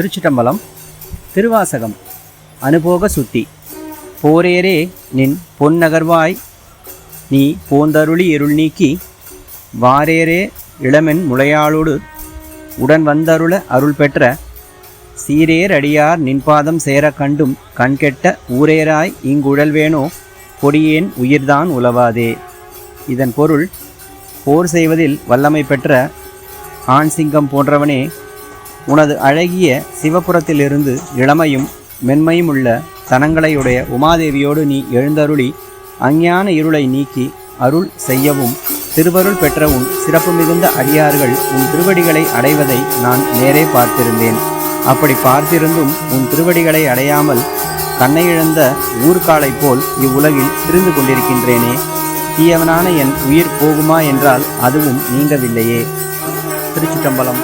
திருச்சிட்டம்பலம் திருவாசகம் அனுபோக சுத்தி போரேரே நின் பொன்னகர்வாய் நீ போந்தருளி இருள் நீக்கி வாரேரே இளமென் முளையாளோடு உடன் வந்தருள அருள் பெற்ற சீரேர் அடியார் நின்பாதம் சேர கண்டும் கண்கெட்ட ஊரேராய் இங்குழல்வேனோ கொடியேன் உயிர்தான் உலவாதே. இதன் பொருள் போர் செய்வதில் வல்லமை பெற்ற ஆண் சிங்கம் போன்றவனே உனது அழகிய சிவபுரத்திலிருந்து இளமையும் மென்மையும் உள்ள தனங்களையுடைய உமாதேவியோடு நீ எழுந்தருளி அஞ்ஞான இருளை நீக்கி அருள் செய்யவும் திருவருள் பெற்ற உன் சிறப்பு மிகுந்த அடியார்கள் உன் திருவடிகளை அடைவதை நான் நேரே பார்த்திருந்தேன். அப்படி பார்த்திருந்தும் உன் திருவடிகளை அடையாமல் கண்ணை இழந்த ஊர்காலைப் போல் இவ்வுலகில் திரிந்து கொண்டிருக்கின்றேனே. தீயவனான என் உயிர் போகுமா என்றால் அதுவும் நீங்கவில்லையே. திருச்சிட்டம்பலம்